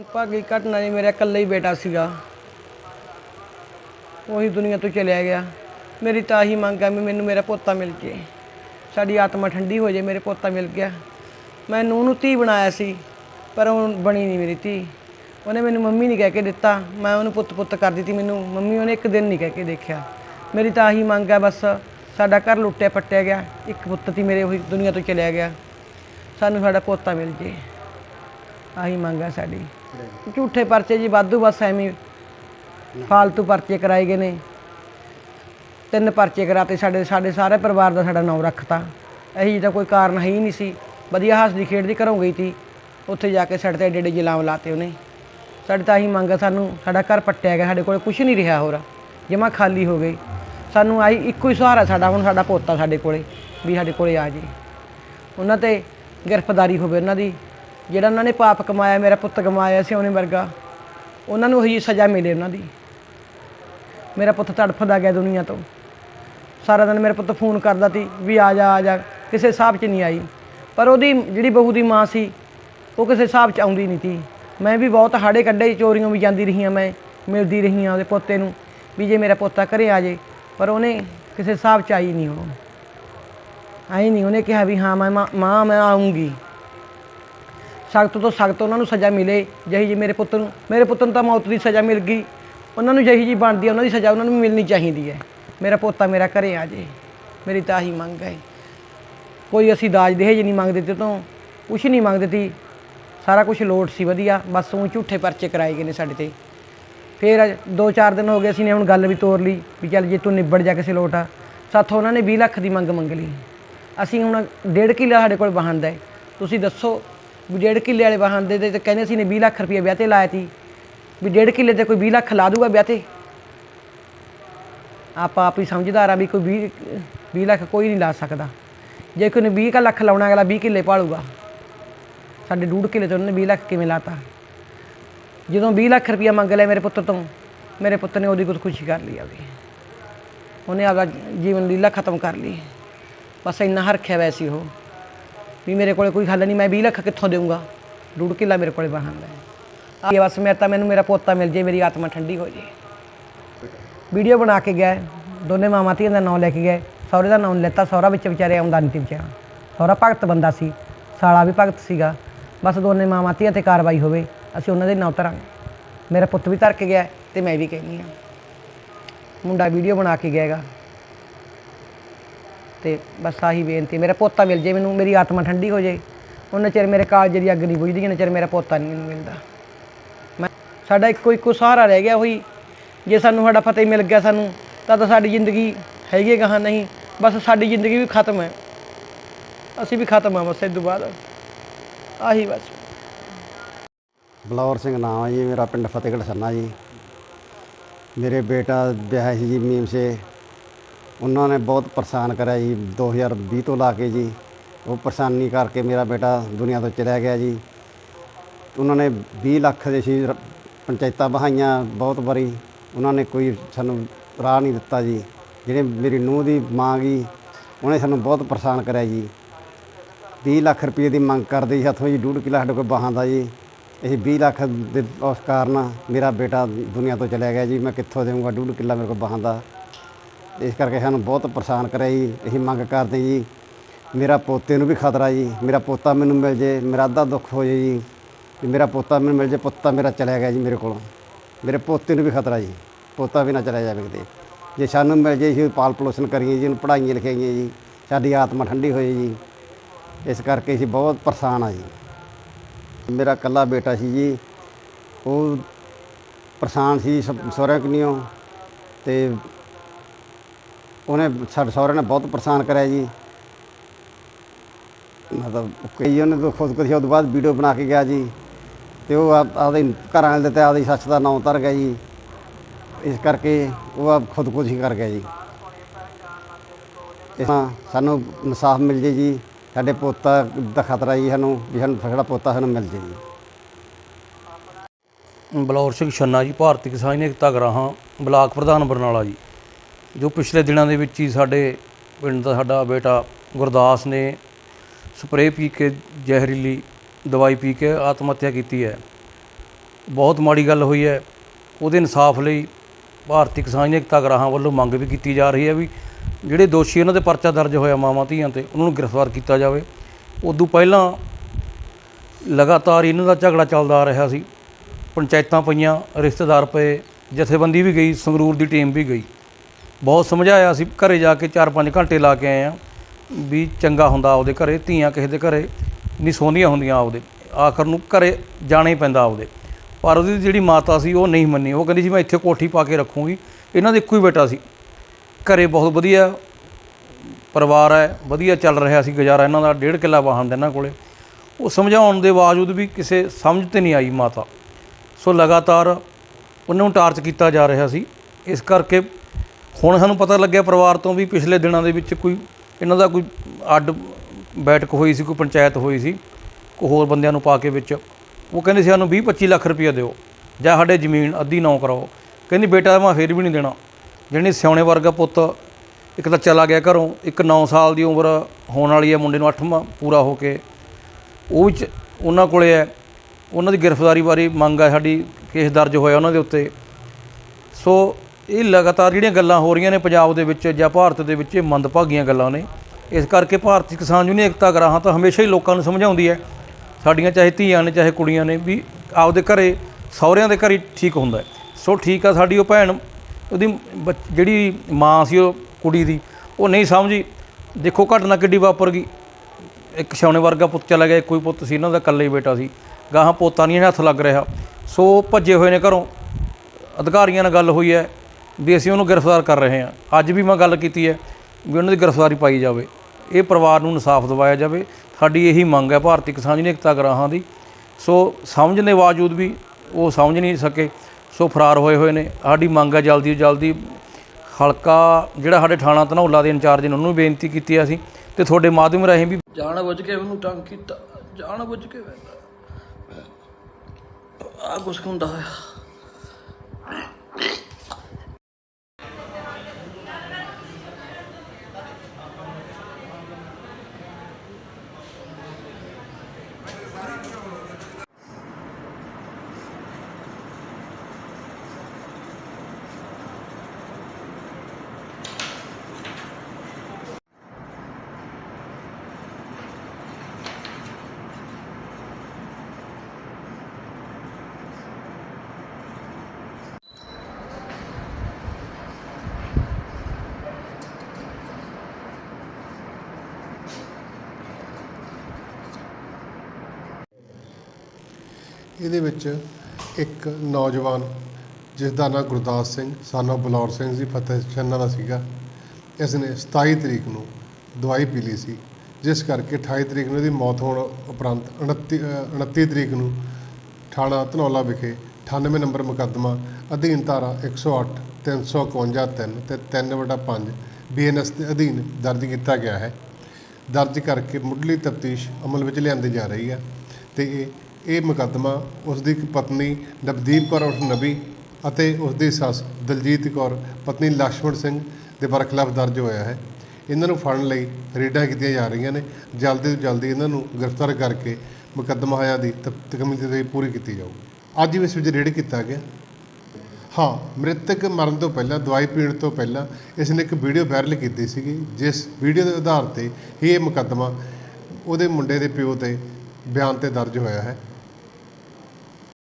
ਭਾਗੀ ਘਟਨਾ ਜੀ, ਮੇਰਾ ਇਕੱਲਾ ਹੀ ਬੇਟਾ ਸੀਗਾ। ਉਹੀ ਦੁਨੀਆ ਤੋਂ ਚਲਿਆ ਗਿਆ। ਮੇਰੀ ਤਾਂ ਹੀ ਮੰਗ ਹੈ ਵੀ ਮੈਨੂੰ ਮੇਰਾ ਪੋਤਾ ਮਿਲ ਜੇ। ਸਾਡੀ ਆਤਮਾ ਠੰਡੀ ਹੋ ਜੇ, ਮੇਰੇ ਪੋਤਾ ਮਿਲ ਗਿਆ। ਮੈਂ ਨੂੰਹ ਨੂੰ ਧੀ ਬਣਾਇਆ ਸੀ, ਪਰ ਉਹ ਬਣੀ ਨਹੀਂ ਮੇਰੀ ਧੀ। ਉਹਨੇ ਮੈਨੂੰ ਮੰਮੀ ਨਹੀਂ ਕਹਿ ਕੇ ਦਿੱਤਾ। ਮੈਂ ਉਹਨੂੰ ਪੁੱਤ ਪੁੱਤ ਕਰ ਦਿੱਤੀ ਮੈਨੂੰ। ਮੰਮੀ ਉਹਨੇ ਇੱਕ ਦਿਨ ਨਹੀਂ ਕਹਿ ਕੇ ਦੇਖਿਆ। ਮੇਰੀ ਤਾਂ ਆਹੀ ਮੰਗ ਹੈ ਬਸ। ਸਾਡਾ ਘਰ ਲੁੱਟਿਆ ਪੱਟਿਆ ਗਿਆ। ਇੱਕ ਪੁੱਤ ਤੀ ਮੇਰੇ, ਉਹੀ ਦੁਨੀਆ ਤੋਂ ਚਲਿਆ ਗਿਆ। ਸਾਨੂੰ ਸਾਡਾ ਪੋਤਾ ਮਿਲ ਜੇ। ਆਹੀ ਮੰਗ ਹੈ ਸਾਡੀ। ਝੂਠੇ ਪਰਚੇ ਜੀ, ਵਾਧੂ ਬਸ ਐਵੇਂ ਫਾਲਤੂ ਪਰਚੇ ਕਰਾਏ ਗਏ ਨੇ। ਤਿੰਨ ਪਰਚੇ ਕਰਾਤੇ ਸਾਡੇ ਸਾਡੇ ਸਾਰੇ ਪਰਿਵਾਰ ਦਾ ਸਾਡਾ ਨਾਮ ਰੱਖਤਾ। ਇਹੀ ਤਾਂ ਕੋਈ ਕਾਰਨ ਹੈ ਹੀ ਨਹੀਂ ਸੀ। ਵਧੀਆ ਹੱਸਦੀ ਖੇਡਦੀ ਘਰੋਂ ਗਈ ਤੀ ਉੱਥੇ ਜਾ ਕੇ ਸਾਡੇ ਤੇ ਏਡੇ ਏਡੇ ਜਲਾਮ ਲਾਤੇ ਉਹਨੇ। ਸਾਡੀ ਤਾਂ ਆਹੀ ਮੰਗ ਸਾਨੂੰ, ਸਾਡਾ ਘਰ ਪੱਟਿਆ ਗਿਆ, ਸਾਡੇ ਕੋਲ ਕੁਝ ਨਹੀਂ ਰਿਹਾ ਹੋਰ। ਜਮਾ ਖਾਲੀ ਹੋ ਗਈ ਸਾਨੂੰ ਆਈ ਇੱਕੋ ਹੀ ਸਹਾਰਾ ਸਾਡਾ, ਹੁਣ ਸਾਡਾ ਪੋਤਾ ਸਾਡੇ ਕੋਲੇ, ਵੀ ਸਾਡੇ ਕੋਲੇ ਆ ਜੇ। ਉਹਨਾਂ ਤੇ ਗ੍ਰਿਫਤਾਰੀ ਹੋਵੇ ਉਹਨਾਂ ਦੀ। ਜਿਹੜਾ ਉਹਨਾਂ ਨੇ ਪਾਪ ਕਮਾਇਆ, ਮੇਰਾ ਪੁੱਤ ਕਮਾਇਆ ਸੀ ਉਹਨੇ ਵਰਗਾ, ਉਹਨਾਂ ਨੂੰ ਉਹੀ ਸਜ਼ਾ ਮਿਲੇ ਉਹਨਾਂ ਦੀ। ਮੇਰਾ ਪੁੱਤ ਤੜਫਦਾ ਗਿਆ ਦੁਨੀਆ ਤੋਂ। ਸਾਰਾ ਦਿਨ ਮੇਰਾ ਪੁੱਤ ਫੋਨ ਕਰਦਾ ਸੀ ਵੀ ਆ ਜਾ ਆ ਜਾ, ਕਿਸੇ ਹਿਸਾਬ 'ਚ ਨਹੀਂ ਆਈ। ਪਰ ਉਹਦੀ ਜਿਹੜੀ ਬਹੂ ਦੀ ਮਾਂ ਸੀ, ਉਹ ਕਿਸੇ ਹਿਸਾਬ 'ਚ ਆਉਂਦੀ ਨਹੀਂ ਸੀ। ਮੈਂ ਵੀ ਬਹੁਤ ਹਾੜੇ ਕੱਢੇ, ਚੋਰੀਆਂ ਵੀ ਜਾਂਦੀ ਰਹੀ ਹਾਂ ਮੈਂ, ਮਿਲਦੀ ਰਹੀ ਹਾਂ ਉਹਦੇ ਪੋਤੇ ਨੂੰ, ਵੀ ਜੇ ਮੇਰਾ ਪੋਤਾ ਘਰੇ ਆ ਜੇ। ਪਰ ਉਹਨੇ ਕਿਸੇ ਹਿਸਾਬ 'ਚ ਆਈ ਨਹੀਂ ਉਹ। ਆਈ ਨਹੀਂ, ਉਹਨੇ ਕਿਹਾ ਵੀ ਹਾਂ, ਮੈਂ ਮਾਂ- ਮਾਂ, ਮੈਂ ਆਉਂਗੀ ਸਖਤ ਤੋਂ ਸਖਤ ਉਹਨਾਂ ਨੂੰ ਸਜ਼ਾ ਮਿਲੇ, ਜਿਹੀ ਜੀ ਮੇਰੇ ਪੁੱਤ ਨੂੰ, ਮੇਰੇ ਪੁੱਤ ਨੂੰ ਤਾਂ ਮੌਤ ਦੀ ਸਜ਼ਾ ਮਿਲ ਗਈ। ਉਹਨਾਂ ਨੂੰ ਜਿਹੀ ਜੀ ਬਣਦੀ ਹੈ, ਉਹਨਾਂ ਦੀ ਸਜ਼ਾ ਉਹਨਾਂ ਨੂੰ ਮਿਲਣੀ ਚਾਹੀਦੀ ਹੈ। ਮੇਰਾ ਪੋਤਾ ਮੇਰਾ ਘਰੇ ਆ ਜੇ, ਮੇਰੀ ਤਾਂ ਆਹੀ ਮੰਗ ਹੈ। ਕੋਈ ਅਸੀਂ ਦਾਜ ਦਹੇਜ ਨਹੀਂ ਮੰਗਦੇ ਤੇ ਤੋਂ, ਕੁਛ ਨਹੀਂ ਮੰਗਦੇ ਤੀ। ਸਾਰਾ ਕੁਝ ਲੋਟ ਸੀ, ਵਧੀਆ। ਬਸ ਉਹ ਝੂਠੇ ਪਰਚੇ ਕਰਾਏ ਗਏ ਨੇ ਸਾਡੇ ਤੇ। ਫਿਰ ਅੱਜ ਦੋ ਚਾਰ ਦਿਨ ਹੋ ਗਏ, ਅਸੀਂ ਨੇ ਹੁਣ ਗੱਲ ਵੀ ਤੋਰ ਲਈ, ਵੀ ਚੱਲ ਜੇ ਤੂੰ ਨਿਬੜ ਜਾ ਕਿਸੇ ਲੋਟ ਆ। ਸਾਥੋਂ ਉਹਨਾਂ ਨੇ 20 ਲੱਖ ਦੀ ਮੰਗ ਮੰਗ ਲਈ। ਅਸੀਂ ਹੁਣ ਡੇਢ ਕਿੱਲਾ ਸਾਡੇ ਕੋਲ ਵਾਹਨ ਹੈ। ਤੁਸੀਂ ਦੱਸੋ ਵੀ ਡੇਢ ਕਿੱਲੇ ਵਾਲੇ ਵਾਹਨ ਦੇ ਤੇ ਕਹਿੰਦੇ ਸੀ ਨੇ 20 ਲੱਖ ਰੁਪਏ ਵਿਆਹ ਤੇ ਲਾਇਆ ਤੀ। ਵੀ ਡੇਢ ਕਿੱਲੇ ਤੇ ਕੋਈ 20 ਲੱਖ ਲਾ ਦੂਗਾ ਵਿਆਹ ਤੇ। ਆਪਾਂ ਆਪ ਹੀ ਸਮਝਦਾਰ ਆ ਵੀ ਕੋਈ 20 20 ਲੱਖ ਕੋਈ ਨਹੀਂ ਲਾ ਸਕਦਾ। ਜੇ ਕੋਈ ਨੇ 20 ਕੁ ਲੱਖ ਲਾਉਣਾ, ਅਗਲਾ 20 ਕਿੱਲੇ ਪਾਲੂਗਾ ਸਾਡੇ ਡੂਢ ਕਿੱਲੇ ਤੋਂ ਉਹਨੇ 20 ਲੱਖ ਕਿਵੇਂ ਲਾਤਾ? ਜਦੋਂ 20 ਲੱਖ ਰੁਪਇਆ ਮੰਗ ਲਿਆ ਮੇਰੇ ਪੁੱਤਰ ਤੋਂ, ਮੇਰੇ ਪੁੱਤ ਨੇ ਉਹਦੀ ਖੁਦਕੁਸ਼ੀ ਕਰ ਲਈ ਆਪਦੀ। ਉਹਨੇ ਆਪਦਾ ਜੀਵਨ ਲੀਲਾ ਖਤਮ ਕਰ ਲਈ। ਬਸ ਇੰਨਾ ਹਰਖਿਆ ਵੈਸੀ ਉਹ। ਵੀ ਮੇਰੇ ਕੋਲੇ ਕੋਈ ਹੱਲ ਨਹੀਂ, ਮੈਂ 20 ਲੱਖ ਕਿੱਥੋਂ ਦੇਵਾਂਗਾ ਡੂਢ ਕਿੱਲਾ ਮੇਰੇ ਕੋਲੇ ਵਾਹਨ ਦਾ ਹੈ। ਬਸ ਮੈਂ ਤਾਂ ਮੈਨੂੰ ਮੇਰਾ ਪੋਤਾ ਮਿਲ ਜੇ, ਮੇਰੀ ਆਤਮਾ ਠੰਡੀ ਹੋ ਜੇ। ਵੀਡੀਓ ਬਣਾ ਕੇ ਗਏ ਦੋਨੇ ਮਾਮਾ ਧੀਆਂ ਦਾ ਨਾਮ ਲੈ ਕੇ ਗਏ ਸਹੁਰੇ ਦਾ ਨਾਮ ਲੈਤਾ, ਸਹੁਰਾ ਵਿੱਚ ਵਿਚਾਰੇ ਆਉਂਦਾ ਨਹੀਂ ਸੀ ਵਿਚਾਰਾ। ਸਹੁਰਾ ਭਗਤ ਬੰਦਾ ਸੀ। ਸਾਲਾ ਵੀ ਭਗਤ ਸੀਗਾ। ਬਸ ਦੋਨੇ ਮਾਮਾ ਧੀਆਂ ਤੇ ਕਾਰਵਾਈ ਹੋਵੇ, ਅਸੀਂ ਉਹਨਾਂ ਦੇ ਨਾਂ ਧਰਾਂਗੇ। ਮੇਰਾ ਪੁੱਤ ਵੀ ਤਰ ਕੇ ਗਿਆ ਤੇ ਮੈਂ ਵੀ ਕਹਿੰਦੀ ਹਾਂ। ਮੁੰਡਾ ਵੀਡੀਓ ਬਣਾ ਕੇ ਗਿਆਗਾ ਤੇ ਬਸ ਆਹੀ ਬੇਨਤੀ ਮੇਰਾ ਪੋਤਾ ਮਿਲ ਜੇ, ਮੈਨੂੰ ਮੇਰੀ ਆਤਮਾ ਠੰਡੀ ਹੋ ਜੇ। ਉਹਨਾਂ ਚਿਰ ਮੇਰੇ ਕਾਲਜ ਦੀ ਅੱਗ ਨਹੀਂ ਬੁਝਦੀ, ਉਹਨਾਂ ਚਿਰ ਮੇਰਾ ਪੋਤਾ ਨਹੀਂ ਮੈਨੂੰ ਮਿਲਦਾ। ਮੈਂ ਸਾਡਾ ਇੱਕੋ ਇੱਕੋ ਸਹਾਰਾ ਰਹਿ ਗਿਆ ਹੋਈ ਜੇ ਸਾਨੂੰ ਸਾਡਾ ਫਤਿਹ ਮਿਲ ਗਿਆ ਸਾਨੂੰ, ਤਾਂ ਤਾਂ ਸਾਡੀ ਜ਼ਿੰਦਗੀ ਹੈਗੀ ਕਹਾਂ ਨਹੀਂ। ਬਸ ਸਾਡੀ ਜ਼ਿੰਦਗੀ ਵੀ ਖਤਮ ਹੈ। ਅਸੀਂ ਵੀ ਖਤਮ ਆ ਬਸ ਇਹ ਤੋਂ ਬਾਅਦ। ਆਹੀ ਬਸ। ਬਲੌਰ ਸਿੰਘ ਨਾਮ ਹੈ ਜੀ, ਮੇਰਾ ਪਿੰਡ ਫਤਿਹਗੜ੍ਹ ਸੰਨਾ ਜੀ। ਮੇਰੇ ਬੇਟਾ ਵਿਆਹ ਸੀ ਜੀ ਮੀਮ ਸੇ। ਉਹਨਾਂ ਨੇ ਬਹੁਤ ਪਰੇਸ਼ਾਨ ਕਰਿਆ ਜੀ 2020 ਤੋਂ ਲਾ ਕੇ ਜੀ। ਉਹ ਪਰੇਸ਼ਾਨੀ ਕਰਕੇ ਮੇਰਾ ਬੇਟਾ ਦੁਨੀਆ ਤੋਂ ਚਲਿਆ ਗਿਆ ਜੀ। ਉਹਨਾਂ ਨੇ 20 ਲੱਖ ਦੇ ਸੀ, ਪੰਚਾਇਤਾਂ ਬਹਾਈਆਂ ਬਹੁਤ ਵਾਰੀ। ਉਹਨਾਂ ਨੇ ਕੋਈ ਸਾਨੂੰ ਰਾਹ ਨਹੀਂ ਦਿੱਤਾ ਜੀ। ਜਿਹੜੇ ਮੇਰੀ ਨੂੰਹ ਦੀ ਮਾਂ ਗਈ ਉਹਨੇ ਸਾਨੂੰ ਬਹੁਤ ਪਰੇਸ਼ਾਨ ਕਰਿਆ ਜੀ। 20 ਲੱਖ ਰੁਪਏ ਦੀ ਮੰਗ ਕਰਦੇ ਜੀ ਹੱਥੋਂ ਜੀ ਡੂਢ ਕਿੱਲਾ ਸਾਡੇ ਕੋਲ ਬਾਹਾਂ ਦਾ ਜੀ। ਇਹ 20 ਲੱਖ ਦੇ ਉਸ ਕਾਰਨ ਮੇਰਾ ਬੇਟਾ ਦੁਨੀਆ ਤੋਂ ਚਲਿਆ ਗਿਆ ਜੀ। ਮੈਂ ਕਿੱਥੋਂ ਦੇਵਾਂਗਾ ਡੂਢ ਕਿੱਲਾ ਮੇਰੇ ਕੋਲ ਬਾਹਾਂ ਦਾ। ਇਸ ਕਰਕੇ ਸਾਨੂੰ ਬਹੁਤ ਪਰੇਸ਼ਾਨ ਕਰਿਆ ਜੀ। ਅਸੀਂ ਮੰਗ ਕਰਦੇ ਜੀ। ਮੇਰਾ ਪੋਤੇ ਨੂੰ ਵੀ ਖਤਰਾ ਜੀ। ਮੇਰਾ ਪੋਤਾ ਮੈਨੂੰ ਮਿਲ ਜੇ, ਮੇਰਾ ਅੱਧਾ ਦੁੱਖ ਹੋ ਜੇ ਜੀ। ਵੀ ਮੇਰਾ ਪੋਤਾ ਮੈਨੂੰ ਮਿਲ ਜੇ, ਪੁੱਤਾ ਮੇਰਾ ਚਲਿਆ ਗਿਆ ਜੀ ਮੇਰੇ ਕੋਲੋਂ। ਮੇਰੇ ਪੋਤੇ ਨੂੰ ਵੀ ਖਤਰਾ ਜੀ। ਪੋਤਾ ਵੀ ਨਾ ਚਲਿਆ ਜਾਵੇ ਕਿਤੇ। ਜੇ ਸਾਨੂੰ ਮਿਲ ਜੇ, ਅਸੀਂ ਪਾਲ ਪਲੋਸਣ ਕਰੀਏ ਜੀ, ਉਹਨੂੰ ਪੜ੍ਹਾਈਆਂ ਲਿਖਾਈਆਂ ਜੀ। ਸਾਡੀ ਆਤਮਾ ਠੰਡੀ ਹੋਏ ਜੀ ਇਸ ਕਰਕੇ ਅਸੀਂ ਬਹੁਤ ਪਰੇਸ਼ਾਨ ਆ ਜੀ। ਮੇਰਾ ਇਕੱਲਾ ਬੇਟਾ ਸੀ ਜੀ। ਉਹ ਪਰੇਸ਼ਾਨ ਸੀ ਸ- ਸਹੁਰਿਆਂ ਕਨੀਓ ਤੇ ਉਹਨੇ ਸਾਡੇ ਸਹੁਰੇ ਨੇ ਬਹੁਤ ਪਰੇਸ਼ਾਨ ਕਰਿਆ ਜੀ। ਮਤਲਬ ਕਈ ਉਹਨੇ ਤਾਂ ਖੁਦਕੁਸ਼ੀ ਤੋਂ ਬਾਅਦ ਵੀਡੀਓ ਬਣਾ ਕੇ ਗਿਆ ਜੀ। ਤੇ ਉਹ ਆਪਦੇ ਘਰਾਂ ਵਾਲੇ ਤੇ ਆਪਦੀ ਸੱਚ ਦਾ ਨਾਂ ਉਤਰ ਗਿਆ ਜੀ। ਇਸ ਕਰਕੇ ਉਹ ਖੁਦਕੁਸ਼ੀ ਕਰ ਗਿਆ ਜੀ। ਇਸ ਸਾਨੂੰ ਇਨਸਾਫ ਮਿਲ ਜੇ ਜੀ। ਸਾਡੇ ਪੋਤਾ ਦਾ ਖਤਰਾ ਜੀ ਸਾਨੂੰ, ਵੀ ਸਾਨੂੰ ਸਾਡਾ ਪੋਤਾ ਸਾਨੂੰ ਮਿਲ ਜੇ ਜੀ। ਬਲੌਰ ਸਿੰਘ ਛੰਨਾ ਜੀ, ਭਾਰਤੀ ਕਿਸਾਨ ਏਕਤਾ ਗਰਾਹਾਂ, ਬਲਾਕ ਪ੍ਰਧਾਨ ਬਰਨਾਲਾ ਜੀ। ਜੋ ਪਿਛਲੇ ਦਿਨਾਂ ਦੇ ਵਿੱਚ ਹੀ ਸਾਡੇ ਪਿੰਡ ਦਾ ਸਾਡਾ ਬੇਟਾ ਗੁਰਦਾਸ ਨੇ ਸਪਰੇਅ ਪੀ ਕੇ, ਜ਼ਹਿਰੀਲੀ ਦਵਾਈ ਪੀ ਕੇ ਆਤਮ ਹੱਤਿਆ ਕੀਤੀ ਹੈ। ਬਹੁਤ ਮਾੜੀ ਗੱਲ ਹੋਈ ਹੈ। ਉਹਦੇ ਇਨਸਾਫ ਲਈ ਭਾਰਤੀ ਕਿਸਾਨ ਏਕਤਾ ਗਰਾਹਾਂ ਵੱਲੋਂ ਮੰਗ ਵੀ ਕੀਤੀ ਜਾ ਰਹੀ ਹੈ ਵੀ ਜਿਹੜੇ ਦੋਸ਼ੀ ਉਹਨਾਂ ਦੇ ਪਰਚਾ ਦਰਜ ਹੋਇਆ ਮਾਵਾਂ ਧੀਆਂ ਤੇ, ਉਹਨਾਂ ਨੂੰ ਗ੍ਰਿਫਤਾਰ ਕੀਤਾ ਜਾਵੇ। ਉਦੋਂ ਪਹਿਲਾਂ ਲਗਾਤਾਰ ਇਹਨਾਂ ਦਾ ਝਗੜਾ ਚੱਲਦਾ ਆ ਰਿਹਾ ਸੀ। ਪੰਚਾਇਤਾਂ ਪਈਆਂ, ਰਿਸ਼ਤੇਦਾਰ ਪਏ, ਜਥੇਬੰਦੀ ਵੀ ਗਈ, ਸੰਗਰੂਰ ਦੀ ਟੀਮ ਵੀ ਗਈ। ਬਹੁਤ ਸਮਝਾਇਆ ਅਸੀਂ ਘਰੇ ਜਾ ਕੇ 4-5 ਘੰਟੇ ਲਾ ਕੇ ਆਏ ਆ ਵੀ ਚੰਗਾ ਹੁੰਦਾ ਆਪਦੇ ਘਰੇ, ਧੀਆਂ ਕਿਸੇ ਦੇ ਘਰੇ ਨਹੀਂ ਸੌਂਦੀਆਂ ਹੁੰਦੀਆਂ ਆਪਦੇ, ਆਖਰ ਨੂੰ ਘਰੇ ਜਾਣਾ ਹੀ ਪੈਂਦਾ ਆਪਦੇ। ਪਰ ਉਹਦੀ ਜਿਹੜੀ ਮਾਤਾ ਸੀ, ਉਹ ਨਹੀਂ ਮੰਨੀ। ਉਹ ਕਹਿੰਦੀ ਸੀ ਮੈਂ ਇੱਥੇ ਕੋਠੀ ਪਾ ਕੇ ਰੱਖੂੰਗੀ। ਇਹਨਾਂ ਦਾ ਇੱਕੋ ਹੀ ਬੇਟਾ ਸੀ। ਘਰੇ ਬਹੁਤ ਵਧੀਆ ਪਰਿਵਾਰ ਹੈ, ਵਧੀਆ ਚੱਲ ਰਿਹਾ ਸੀ ਗੁਜ਼ਾਰਾ ਇਹਨਾਂ ਦਾ, ਡੇਢ ਕਿੱਲਾ ਵਾਹਨ ਦੇ ਇਹਨਾਂ ਕੋਲੇ। ਉਹ ਸਮਝਾਉਣ ਦੇ ਬਾਵਜੂਦ ਵੀ ਕਿਸੇ ਸਮਝ ਤੇ ਨਹੀਂ ਆਈ ਮਾਤਾ। ਸੋ ਲਗਾਤਾਰ ਉਹਨਾਂ ਨੂੰ ਟਾਰਚ ਕੀਤਾ ਜਾ ਰਿਹਾ ਸੀ। ਇਸ ਕਰਕੇ ਹੁਣ ਸਾਨੂੰ ਪਤਾ ਲੱਗਿਆ ਪਰਿਵਾਰ ਤੋਂ ਵੀ ਪਿਛਲੇ ਦਿਨਾਂ ਦੇ ਵਿੱਚ ਕੋਈ, ਇਹਨਾਂ ਦਾ ਕੋਈ ਅੱਡ ਬੈਠਕ ਹੋਈ ਸੀ, ਕੋਈ ਪੰਚਾਇਤ ਹੋਈ ਸੀ, ਕੋਈ ਹੋਰ ਬੰਦਿਆਂ ਨੂੰ ਪਾ ਕੇ ਵਿੱਚ। ਉਹ ਕਹਿੰਦੇ ਸੀ ਸਾਨੂੰ 20 25 ਲੱਖ ਰੁਪਇਆ ਦਿਓ, ਜਾਂ ਸਾਡੇ ਜ਼ਮੀਨ ਅੱਧੀ ਨਾ ਕਰਾਓ। ਕਹਿੰਦੀ ਬੇਟਾ ਮੈਂ ਫੇਰ ਵੀ ਨਹੀਂ ਦੇਣਾ। ਜਿਹੜੀ ਸਿਆਣੇ ਵਰਗਾ ਪੁੱਤ ਇੱਕ ਤਾਂ ਚਲਾ ਗਿਆ ਘਰੋਂ, ਇੱਕ 9 ਸਾਲ ਦੀ ਉਮਰ ਹੋਣ ਵਾਲੀ ਹੈ, ਮੁੰਡੇ ਨੂੰ 8ਵਾਂ ਪੂਰਾ ਹੋ ਕੇ। ਉਹ ਵਿੱਚ ਉਹਨਾਂ ਕੋਲੇ ਹੈ, ਉਹਨਾਂ ਦੀ ਗ੍ਰਿਫਤਾਰੀ ਬਾਰੇ ਮੰਗ ਹੈ ਸਾਡੀ, ਕੇਸ ਦਰਜ ਹੋਇਆ ਉਹਨਾਂ ਦੇ ਉੱਤੇ। ਸੋ ਇਹ ਲਗਾਤਾਰ ਜਿਹੜੀਆਂ ਗੱਲਾਂ ਹੋ ਰਹੀਆਂ ਨੇ ਪੰਜਾਬ ਦੇ ਵਿੱਚ ਜਾਂ ਭਾਰਤ ਦੇ ਵਿੱਚ, ਇਹ ਮੰਦਭਾਗੀਆਂ ਗੱਲਾਂ ਨੇ। ਇਸ ਕਰਕੇ ਭਾਰਤੀ ਕਿਸਾਨ ਯੂਨੀਅਨ ਏਕਤਾ ਗਰਾਹਾਂ ਤਾਂ ਹਮੇਸ਼ਾ ਹੀ ਲੋਕਾਂ ਨੂੰ ਸਮਝਾਉਂਦੀ ਹੈ, ਸਾਡੀਆਂ ਚਾਹੇ ਧੀਆਂ ਨੇ, ਚਾਹੇ ਕੁੜੀਆਂ ਨੇ, ਵੀ ਆਪਦੇ ਘਰੇ, ਸਹੁਰਿਆਂ ਦੇ ਘਰ ਹੀ ਠੀਕ ਹੁੰਦਾ ਸੋ ਠੀਕ ਆ ਸਾਡੀ ਉਹ ਭੈਣ, ਉਹਦੀ ਬੱਚ- ਜਿਹੜੀ ਮਾਂ ਸੀ ਉਹ ਕੁੜੀ ਦੀ, ਉਹ ਨਹੀਂ ਸਮਝੀ। ਦੇਖੋ ਘਟਨਾ ਕਿੱਡੀ ਵਾਪਰ ਗਈ। ਇੱਕ ਛਾਉਣੇ ਵਰਗਾ ਪੁੱਤ ਚਲਾ ਗਿਆ ਕੋਈ ਪੁੱਤ ਸੀ, ਇਹਨਾਂ ਦਾ ਇਕੱਲੇ ਬੇਟਾ ਸੀ। ਗਾਹਾਂ ਪੋਤਾ ਨਹੀਂ ਹੱਥ ਲੱਗ ਰਿਹਾ। ਸੋ ਭੱਜੇ ਹੋਏ ਨੇ ਘਰੋਂ। ਅਧਿਕਾਰੀਆਂ ਨਾਲ ਗੱਲ ਹੋਈ ਹੈ। ਵੀ ਅਸੀਂ ਉਹਨੂੰ ਗ੍ਰਿਫਤਾਰ ਕਰ ਰਹੇ ਹਾਂ। ਅੱਜ ਵੀ ਮੈਂ ਗੱਲ ਕੀਤੀ ਹੈ ਵੀ ਉਹਨਾਂ ਦੀ ਗ੍ਰਿਫਤਾਰੀ ਪਾਈ ਜਾਵੇ। ਇਹ ਪਰਿਵਾਰ ਨੂੰ ਇਨਸਾਫ ਦਿਵਾਇਆ ਜਾਵੇ। ਸਾਡੀ ਇਹੀ ਮੰਗ ਹੈ ਭਾਰਤੀ ਕਿਸਾਨ ਯੂਨੀਅਨ ਏਕਤਾ ਗਰਾਹਾਂ ਦੀ। ਸੋ ਸਮਝਣ ਦੇ ਬਾਵਜੂਦ ਵੀ ਉਹ ਸਮਝ ਨਹੀਂ ਸਕੇ, ਸੋ ਫਰਾਰ ਹੋਏ ਹੋਏ ਨੇ। ਸਾਡੀ ਮੰਗ ਹੈ ਜਲਦੀ ਤੋਂ ਜਲਦੀ ਹਲਕਾ ਜਿਹੜਾ ਸਾਡੇ ਥਾਣਾ ਧਨੌਲਾ ਦੇ ਇੰਚਾਰਜ ਨੇ ਉਹਨੂੰ ਵੀ ਬੇਨਤੀ ਕੀਤੀ ਹੈ ਅਸੀਂ ਤੇ ਤੁਹਾਡੇ ਮਾਧਿਅਮ ਰਾਹੀਂ ਵੀ ਜਾਣ ਬੁੱਝ ਕੇ ਉਹਨੂੰ ਤੰਗ ਕੀਤਾ। ਜਾਣ ਬੁੱਝ ਕੇ। ਆ ਕੁਛ ਹੁੰਦਾ ਹੋਇਆ। ਇਹਦੇ ਵਿੱਚ ਇੱਕ ਨੌਜਵਾਨ ਜਿਸ ਦਾ ਨਾਮ ਗੁਰਦਾਸ ਸਿੰਘ ਸਾਨੋ ਬਲੌਰ ਸਿੰਘ ਜੀ ਫਤਿਹ ਚੰਨਾ ਦਾ ਸੀਗਾ। ਇਸ ਨੇ 27 ਤਰੀਕ ਨੂੰ ਦਵਾਈ ਪੀ ਲਈ ਸੀ ਜਿਸ ਕਰਕੇ 28 ਤਰੀਕ ਨੂੰ ਇਹਦੀ ਮੌਤ ਹੋਣ ਉਪਰੰਤ 29 ਅ, 29 ਤਰੀਕ ਨੂੰ ਥਾਣਾ ਧਨੌਲਾ ਵਿਖੇ 98 ਨੰਬਰ ਮੁਕੱਦਮਾ ਅਧੀਨ ਧਾਰਾ 108 351 3 ਤੇ 3/5 ਬੀਐਨਐਸ ਦੇ ਅਧੀਨ ਦਰਜ ਕੀਤਾ ਗਿਆ ਹੈ। ਦਰਜ ਕਰਕੇ ਮੁੱਢਲੀ ਤਫਤੀਸ਼ ਅਮਲ ਵਿੱਚ ਲਿਆਂਦੀ ਜਾ ਰਹੀ ਹੈ ਤੇ ਇਹ ਇਹ ਮੁਕੱਦਮਾ ਉਸ ਦੀ ਪਤਨੀ ਨਵਦੀਪ ਕੌਰ ਉਰਫ ਨਬੀ ਅਤੇ ਉਸ ਦੀ ਸੱਸ ਦਲਜੀਤ ਕੌਰ, ਪਤਨੀ ਲక్ష్ਮਣ ਸਿੰਘ ਦੇ ਬਰਖਲਾਫ ਦਰਜ ਹੋਇਆ ਹੈ। ਇਹਨਾਂ ਨੂੰ ਫੜਨ ਲਈ ਰੇਡਾਂ ਕੀਤੀਆਂ ਜਾ ਰਹੀਆਂ ਨੇ। ਜਲਦੀ ਤੋਂ ਜਲਦੀ ਇਹਨਾਂ ਨੂੰ ਗ੍ਰਿਫਤਾਰ ਕਰਕੇ ਮੁਕੱਦਮਾ ਹਯਾ ਦੀ ਤਕਮੀਲ ਤੇ ਪੂਰੀ ਕੀਤੀ ਜਾਊਗੀ ਅੱਜ ਵੀ ਇਸ ਵਿੱਚ ਰੇਡ ਕੀਤਾ ਗਿਆ। ਹਾਂ, ਮ੍ਰਿਤਕ ਮਰਨ ਤੋਂ ਪਹਿਲਾਂ, ਦਵਾਈ ਪੀਣ ਤੋਂ ਪਹਿਲਾਂ ਇਸ ਨੇ ਇੱਕ ਵੀਡੀਓ ਵਾਇਰਲ ਕੀਤੀ ਸੀਗੀ, ਜਿਸ ਵੀਡੀਓ ਦੇ ਆਧਾਰ ਤੇ ਹੀ ਇਹ ਮੁਕੱਦਮਾ ਉਹਦੇ ਮੁੰਡੇ ਦੇ ਪਿਓ ਤੇ ਬਿਆਨ ਤੇ ਦਰਜ ਹੋਇਆ ਹੈ।